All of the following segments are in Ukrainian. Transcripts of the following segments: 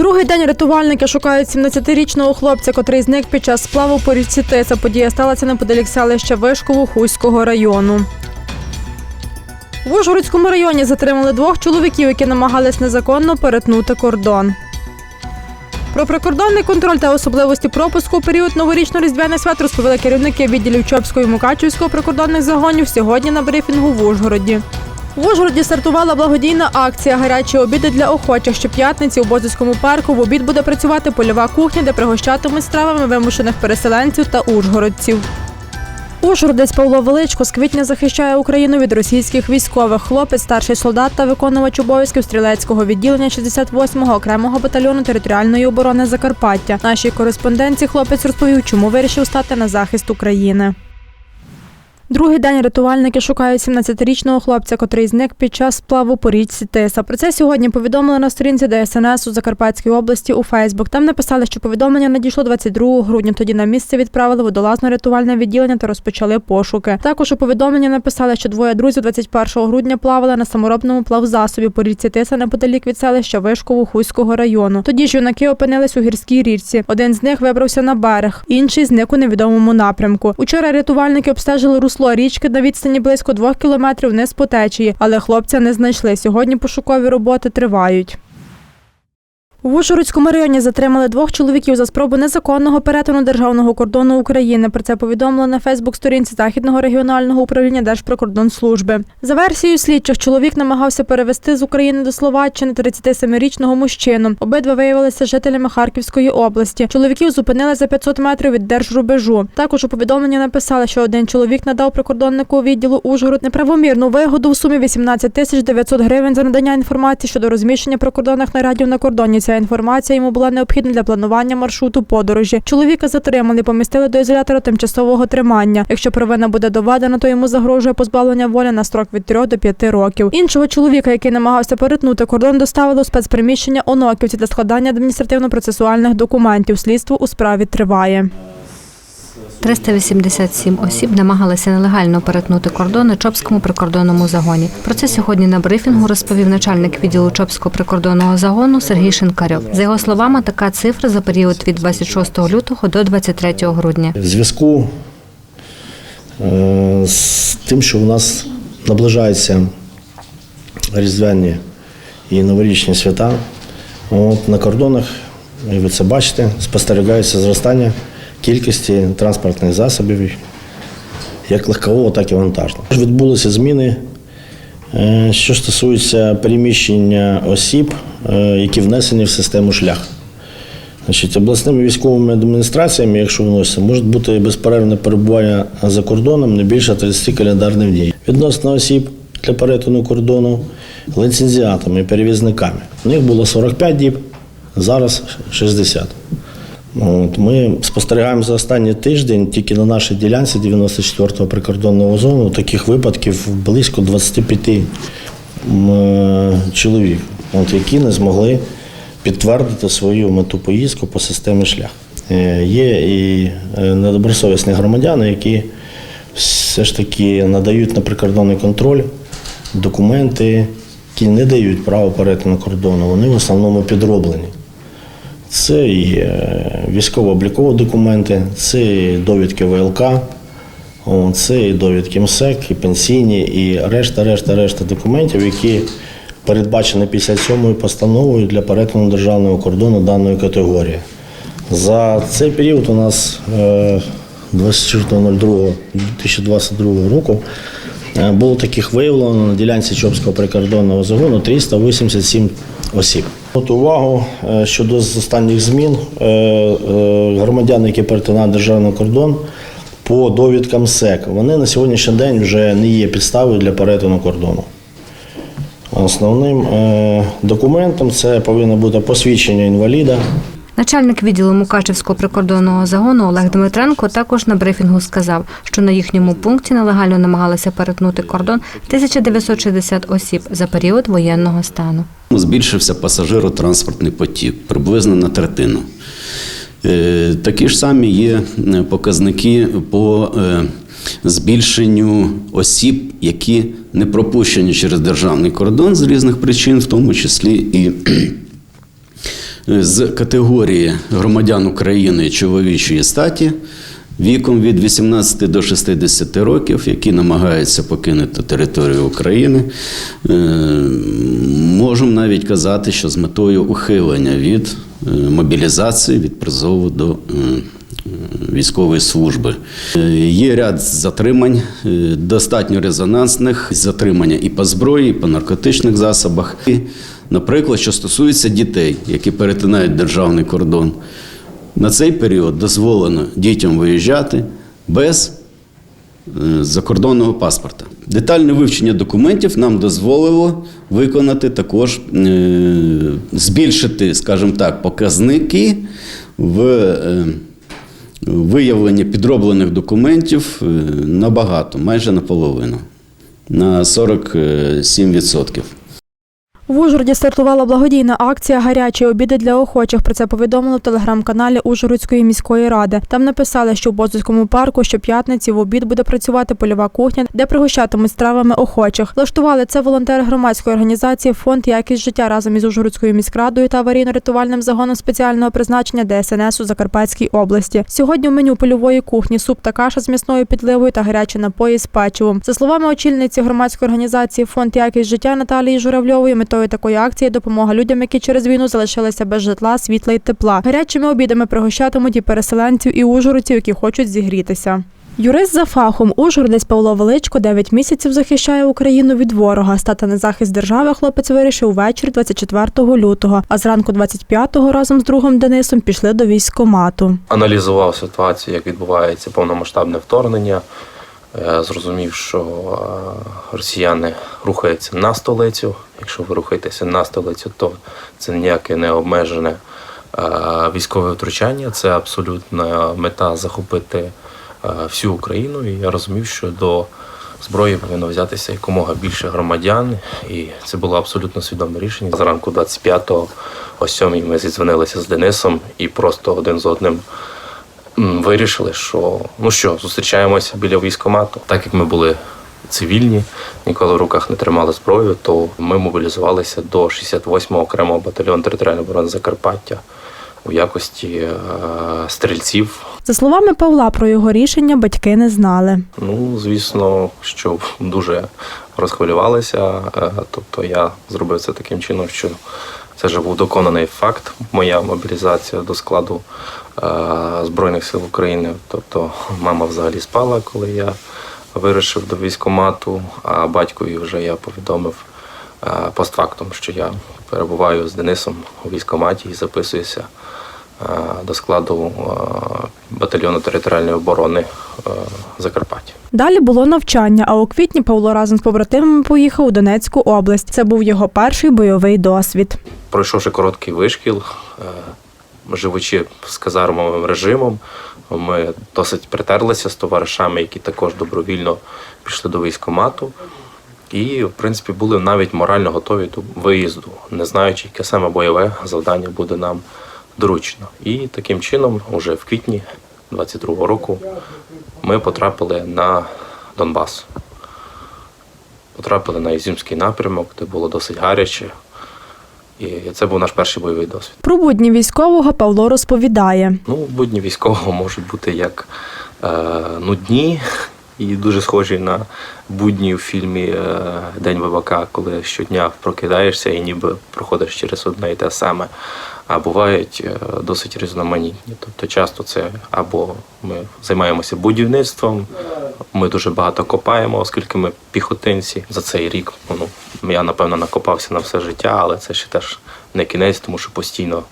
Другий день рятувальники шукають 17-річного хлопця, котрий зник під час сплаву по річці Тиса. Подія сталася неподалік селища Вишково Хуського району. В Ужгородському районі затримали двох чоловіків, які намагались незаконно перетнути кордон. Про прикордонний контроль та особливості пропуску у період новорічно-різдвяних свят розповіли керівники відділів Чопського і Мукачівського прикордонних загонів сьогодні на брифінгу в Ужгороді. В Ужгороді стартувала благодійна акція Гарячі обіди для охочих. Щоп'ятниці у Бозицькому парку в обід буде працювати польова кухня, де пригощатимуть стравами вимушених переселенців та ужгородців. Ужгородець Павло Величко з квітня захищає Україну від російських військових. Хлопець, старший солдат та виконувач обов'язків стрілецького відділення 68-го окремого батальйону територіальної оборони Закарпаття. Нашій кореспонденції хлопець розповів, чому вирішив стати на захист України. Другий день рятувальники шукають 17-річного хлопця, котрий зник під час сплаву по річці Тиса. Про це сьогодні повідомили на сторінці ДСНС у Закарпатській області у Фейсбук. Там написали, що повідомлення надійшло 22 грудня. Тоді на місце відправили водолазно-рятувальне відділення та розпочали пошуки. Також у повідомленні написали, що двоє друзів 21 грудня плавали на саморобному плавзасобі по річці Тиса неподалік від селища Вишково Хуського району. Тоді ж юнаки опинились у гірській річці. Один з них вибрався на берег, інший зник у невідомому напрямку. Учора рятувальники обстежили русло річки на відстані близько двох кілометрів вниз по течії, але хлопця не знайшли. Сьогодні пошукові роботи тривають. В Ужгородському районі затримали двох чоловіків за спробу незаконного перетину державного кордону України. Про це повідомили на Фейсбук-сторінці Західного регіонального управління Держприкордонслужби. За версією слідчих, чоловік намагався перевести з України до Словаччини 37-річного мужчину. Обидва виявилися жителями Харківської області. Чоловіків зупинили за 500 метрів від держрубежу. Також у повідомленні написали, що один чоловік надав прикордоннику відділу Ужгород неправомірну вигоду в сумі 18 тисяч 900 гривень за надання інформації щодо розміщення прикордонних нарядів на кордоні. Ця інформація йому була необхідна для планування маршруту подорожі. Чоловіка затримали, помістили до ізолятора тимчасового тримання. Якщо провина буде доведена, то йому загрожує позбавлення волі на строк від 3 до 5 років. Іншого чоловіка, який намагався перетнути кордон, доставили у спецприміщення Оноківці для складання адміністративно-процесуальних документів. Слідство у справі триває. 387 осіб намагалися нелегально перетнути кордон на Чопському прикордонному загоні. Про це сьогодні на брифінгу розповів начальник відділу Чопського прикордонного загону Сергій Шинкарьов. За його словами, така цифра за період від 26 лютого до 23 грудня. В зв'язку е, з тим, що у нас наближаються різдвяні і новорічні свята, от на кордонах, і ви це бачите, спостерігається зростання кількості транспортних засобів, як легкового, так і вантажного. Відбулися зміни, е, що стосуються переміщення осіб, е, які внесені в систему шлях. Значить, обласними військовими адміністраціями, якщо вносяться, може бути безперервне перебування за кордоном не більше 30 календарних днів. Відносно осіб для перетину кордону ліцензіатами, перевізниками. У них було 45 діб, зараз 60. От, ми спостерігаємо за останній тиждень тільки на нашій ділянці 94-го прикордонного зону таких випадків близько 25 е, чоловік, от, які не змогли підтвердити свою мету поїздку по системі шлях. Е, Є і е, недобросовісні громадяни, які все ж таки надають на прикордонний контроль документи, які не дають право перетину кордону. Вони в основному підроблені. Це і е, військово-облікові документи, це довідки ВЛК, це і довідки МСЕК, і пенсійні, і решта, решта, решта документів, які передбачені 57 постановою для перетину державного кордону даної категорії. За цей період у нас е, 24.02.2022 року е, було таких виявлено на ділянці Чопського прикордонного загону 387 осіб. От увагу е, щодо з останніх змін е, е, громадяни, які перетинають державний кордон по довідкам СЕК, вони на сьогоднішній день вже не є підставою для перетину кордону. Основним документом це повинно бути посвідчення інваліда. Начальник відділу Мукачевського прикордонного загону Олег Дмитренко також на брифінгу сказав, що на їхньому пункті нелегально намагалися перетнути кордон 1960 осіб за період воєнного стану. Збільшився пасажиротранспортний потік приблизно на третину. Е, Такі ж самі є е, показники по е, збільшенню осіб, які не пропущені через державний кордон з різних причин, в тому числі і з категорії громадян України чоловічої статі віком від 18 до 60 років, які намагаються покинути територію України, е, можемо навіть казати, що з метою ухилення від е, мобілізації, від призову до е, військової служби. Є ряд затримань, достатньо резонансних затримання і по зброї, і по наркотичних засобах. І, наприклад, що стосується дітей, які перетинають державний кордон, на цей період дозволено дітям виїжджати без е, закордонного паспорта. Детальне вивчення документів нам дозволило виконати також, е, збільшити, скажімо так, показники в е, виявленні підроблених документів набагато, майже наполовину, на 47%. В Ужгороді стартувала благодійна акція Гарячі обіди для охочих. Про це повідомили в телеграм-каналі Ужгородської міської ради. Там написали, що в Бозовському парку щоп'ятниці в обід буде працювати польова кухня, де пригощатимуть стравами охочих. Влаштували це волонтери громадської організації Фонд якість життя разом із Ужгородською міськрадою та аварійно-рятувальним загоном спеціального призначення ДСНС у Закарпатській області. Сьогодні в меню польової кухні суп та каша з м'ясною підливою та гарячі напої з печивом. За словами очільниці громадської організації Фонд якість життя Наталії Журавльової, метою такої акції допомога людям, які через війну залишилися без житла, світла і тепла. Гарячими обідами пригощатимуть і переселенців, і ужгородців, які хочуть зігрітися. Юрист за фахом Ужгородець Павло Величко 9 місяців захищає Україну від ворога. Стати на захист держави хлопець вирішив ввечері 24 лютого, а зранку 25-го разом з другом Денисом пішли до військкомату. аналізував ситуацію, як відбувається повномасштабне вторгнення. Е, Зрозумів, що е, росіяни рухаються на столицю. Якщо ви рухаєтеся на столицю, то це ніяке не обмежене е, військове втручання. Це абсолютна мета захопити всю Україну. І я розумів, що до зброї повинно взятися якомога більше громадян, і це було абсолютно свідоме рішення. Зранку 25-го, о 7 ми зідзвонилися з Денисом і просто один з одним вирішили, що ну що, зустрічаємося біля військкомату. Так як ми були цивільні, ніколи в руках не тримали зброю, то ми мобілізувалися до 68-го окремого батальйону територіальної оборони Закарпаття у якості е, стрільців. За словами Павла, про його рішення батьки не знали. Ну, звісно, що дуже розхвилювалися. Е, Тобто я зробив це таким чином, що це вже був доконаний факт, моя мобілізація до складу е, Збройних сил України. Тобто мама взагалі спала, коли я вирішив до військомату, а батькові вже я повідомив е, постфактум, що я перебуваю з Денисом у військкоматі і записуюся до складу е, батальйону територіальної оборони е, Закарпаття. Далі було навчання, а у квітні Павло разом з побратимами поїхав у Донецьку область. Це був його перший бойовий досвід. пройшовши короткий вишкіл, е, живучи з казармовим режимом, ми досить притерлися з товаришами, які також добровільно пішли до військкомату. І, в принципі, були навіть морально готові до виїзду, не знаючи, яке саме бойове завдання буде нам доручено. І таким чином, уже в квітні 22-го року, ми потрапили на Донбас. Потрапили на Ізюмський напрямок, де було досить гаряче. І це був наш перший бойовий досвід. Про будні військового Павло розповідає. Ну, будні військового можуть бути як е, нудні і дуже схожі на будні у фільмі е, День ВВК, коли щодня прокидаєшся і ніби проходиш через одне і те саме. А бувають е, досить різноманітні. Тобто часто це або ми займаємося будівництвом, ми дуже багато копаємо, оскільки ми піхотинці за цей рік. Ну, я напевно накопався на все життя, але це ще теж не кінець, тому що постійно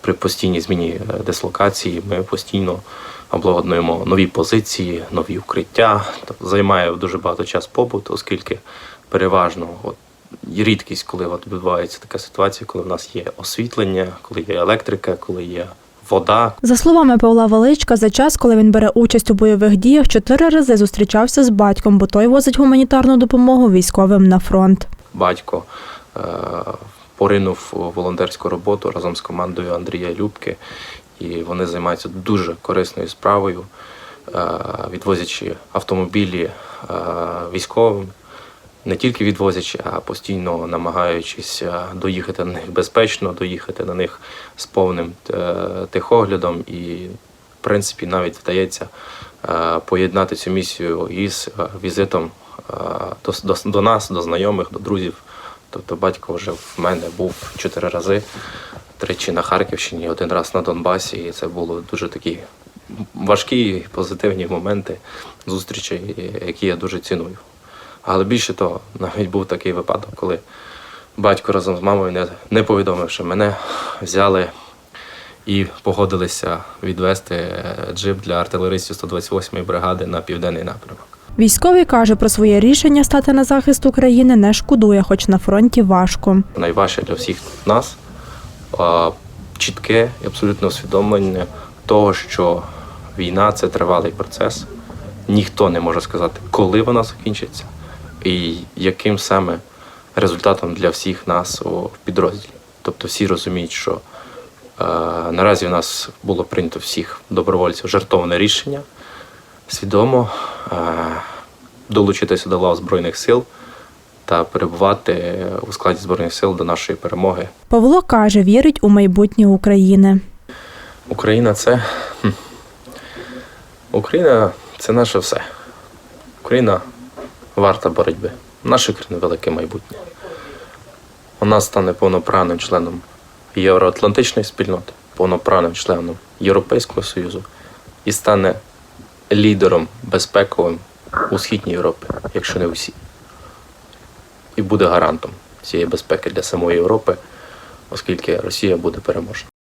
при постійній зміні е, дислокації ми постійно обладнуємо нові позиції, нові укриття. Тобто займає дуже багато час побут, оскільки переважно от, рідкість, коли от відбувається така ситуація, коли в нас є освітлення, коли є електрика, коли є вода, За словами Павла Величка, за час, коли він бере участь у бойових діях, чотири рази зустрічався з батьком, бо той возить гуманітарну допомогу військовим на фронт. батько е, поринув у волонтерську роботу разом з командою Андрія Любки, і вони займаються дуже корисною справою, е, відвозячи автомобілі е, військовим не тільки відвозячи, а постійно намагаючись е, доїхати на них безпечно, доїхати на них з повним е, техоглядом. І, в принципі, навіть вдається е, поєднати цю місію із візитом до, до, до нас, до знайомих, до друзів. Тобто батько вже в мене був чотири рази, тричі на Харківщині, один раз на Донбасі. І це було дуже такі важкі позитивні моменти зустрічей, які я дуже ціную. Але більше того, навіть був такий випадок, коли батько разом з мамою, не, не повідомивши мене, взяли і погодилися відвести е, джип для артилеристів 128-ї бригади на південний напрямок. Військовий каже про своє рішення стати на захист України не шкодує, хоч на фронті важко. найважче для всіх нас чітке і абсолютне усвідомлення того, що війна це тривалий процес. Ніхто не може сказати, коли вона закінчиться, і яким саме результатом для всіх нас у підрозділі. Тобто всі розуміють, що е, наразі у нас було прийнято всіх добровольців жертовне рішення свідомо е, долучитися до лав Збройних сил та перебувати у складі Збройних сил до нашої перемоги. Павло каже, вірить у майбутнє України. Україна це. Україна це наше все. Україна варта боротьби. Наше країни велике майбутнє. Вона стане повноправним членом Євроатлантичної спільноти, повноправним членом Європейського Союзу і стане лідером безпековим у Східній Європі, якщо не усі. І буде гарантом цієї безпеки для самої Європи, оскільки Росія буде переможена.